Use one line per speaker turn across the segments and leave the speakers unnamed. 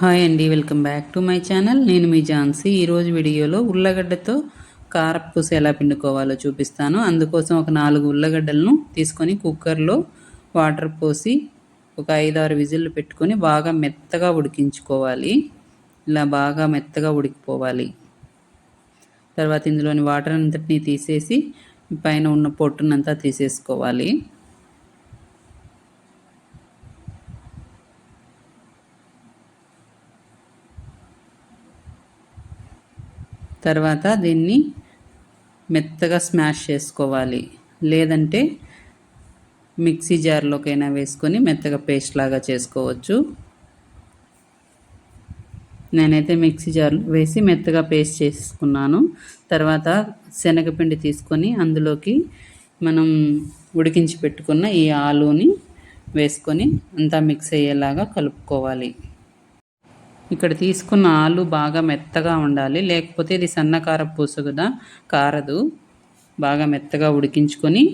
Hi అండి welcome back to my channel. నేను మీ ఝాన్సీ. ఈరోజు వీడియోలో ఉల్లగడ్డతో కారపూస ఎలా పిండుకోవాలో చూపిస్తాను. అందుకోసం ఒక నాలుగు ఉల్లగడ్డలను తీసుకొని కుక్కర్లో వాటర్ పోసి ఒక ఐదారు విజిల్లు పెట్టుకొని బాగా మెత్తగా ఉడికించుకోవాలి. ఇలా బాగా మెత్తగా ఉడికిపోవాలి. తర్వాత ఇందులోని వాటర్ అంతటినీ తీసేసి పైన ఉన్న పొట్టునంతా తీసేసుకోవాలి. తర్వాత దీన్ని మెత్తగా స్మాష్ చేసుకోవాలి. లేదంటే మిక్సీ జార్లోకైనా వేసుకొని మెత్తగా పేస్ట్ లాగా చేసుకోవచ్చు. నేనైతే మిక్సీ జార్లో వేసి మెత్తగా పేస్ట్ చేసుకున్నాను. తర్వాత శనగపిండి తీసుకొని అందులోకి మనం ఉడికించి పెట్టుకున్న ఈ ఆలుని వేసుకొని అంతా మిక్స్ అయ్యేలాగా కలుపుకోవాలి. ఇక్కడ తీసుకున్న ఆలు బాగా మెత్తగా ఉండాలి. లేకపోతే ఇది సన్నకార పూసగుదా కారదు. బాగా మెత్తగా ఉడికించుకొని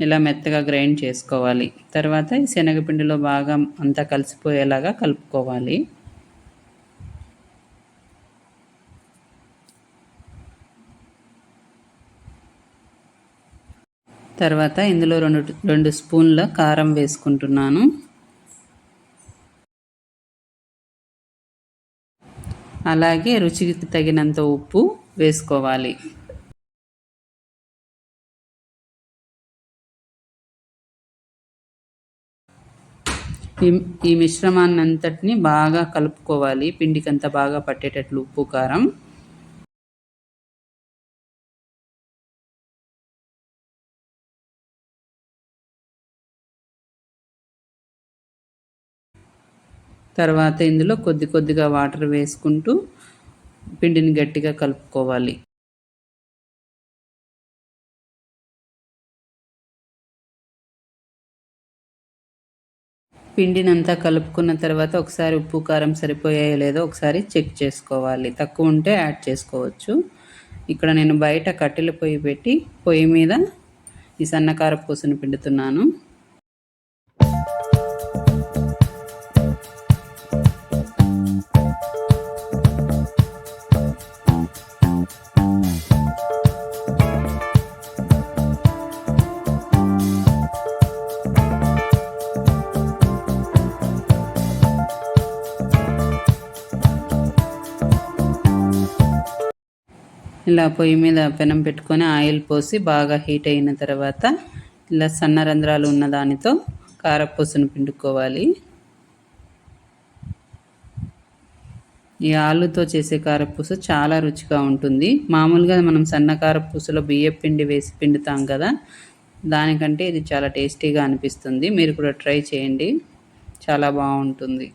ఇలా మెత్తగా గ్రైండ్ చేసుకోవాలి. తర్వాత ఈ శనగపిండిలో బాగా అంతా కలిసిపోయేలాగా కలుపుకోవాలి. తర్వాత ఇందులో రెండు రెండు స్పూన్ల కారం వేసుకుంటున్నాను. అలాగే రుచికి తగినంత ఉప్పు వేసుకోవాలి. ఈ మిశ్రమాన్ని అంతటిని బాగా కలుపుకోవాలి. పిండికంతా బాగా పట్టేటట్లు ఉప్పు కారం. తర్వాత ఇందులో కొద్ది కొద్దిగా వాటర్ వేసుకుంటూ పిండిని గట్టిగా కలుపుకోవాలి. పిండినంతా కలుపుకున్న తర్వాత ఒకసారి ఉప్పు కారం సరిపోయాయో లేదో ఒకసారి చెక్ చేసుకోవాలి. తక్కువ ఉంటే యాడ్ చేసుకోవచ్చు. ఇక్కడ నేను బయట కట్టెల పొయ్యి పెట్టి పొయ్యి మీద ఈ సన్నకార పూసను పిండుతున్నాను. ఇలా పొయ్యి మీద పెనం పెట్టుకొని ఆయిల్ పోసి బాగా హీట్ అయిన తర్వాత ఇలా సన్న రంధ్రాలు ఉన్న దానితో కారపూసను పిండుకోవాలి. ఈ ఆలుతో చేసే కారపూస చాలా రుచిగా ఉంటుంది. మామూలుగా మనం సన్న కారపూసలో బియ్యం పిండి వేసి పిండుతాం కదా దానికంటే ఇది చాలా టేస్టీగా అనిపిస్తుంది. మీరు కూడా ట్రై చేయండి. చాలా బాగుంటుంది.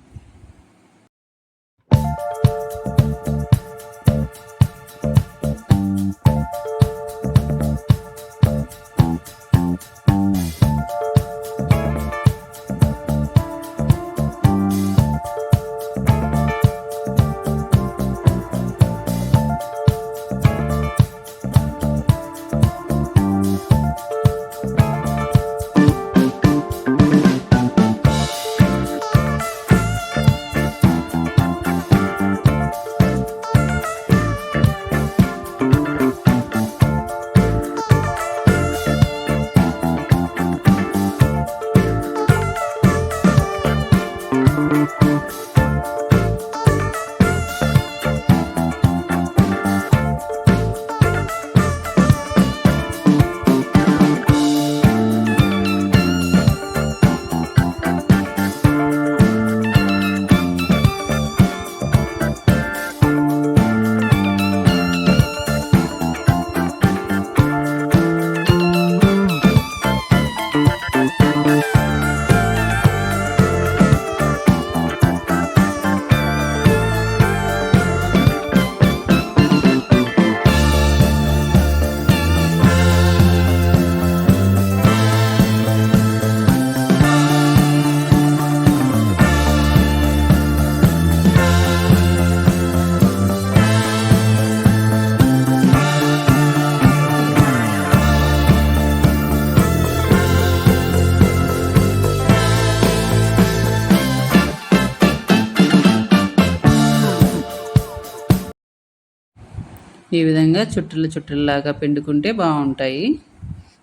ఈ విధంగా చుట్టలు చుట్టల్లాగా పిండుకుంటే బాగుంటాయి.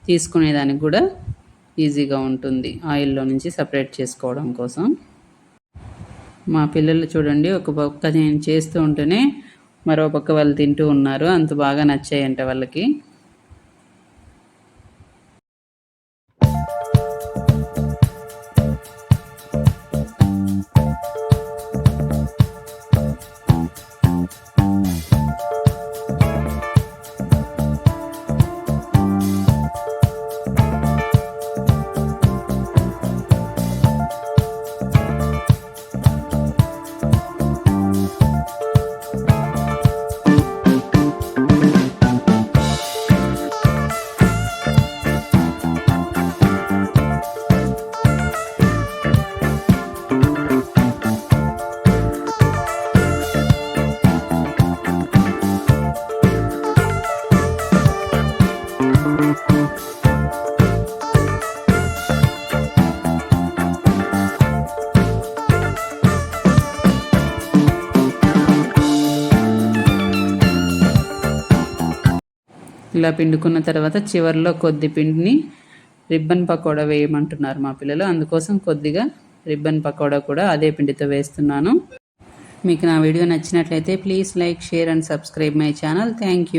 తీసుకునేదానికి కూడా ఈజీగా ఉంటుంది. ఆయిల్లో నుంచి సపరేట్ చేసుకోవడం కోసం. మా పిల్లలు చూడండి ఒక పక్క నేను చేస్తూ ఉంటేనే మరో పక్క వాళ్ళు తింటూ ఉన్నారు. అంత బాగా నచ్చాయంట వాళ్ళకి. ఇలా పిండుకున్న తర్వాత చివరిలో కొద్ది పిండిని రిబ్బన్ పకోడా వేయమంటున్నారు మా పిల్లలు. అందుకోసం కొద్దిగా రిబ్బన్ పకోడా కూడా అదే పిండితో వేస్తున్నాను. మీకు నా వీడియో నచ్చినట్లయితే please like share and subscribe my channel. Thank you.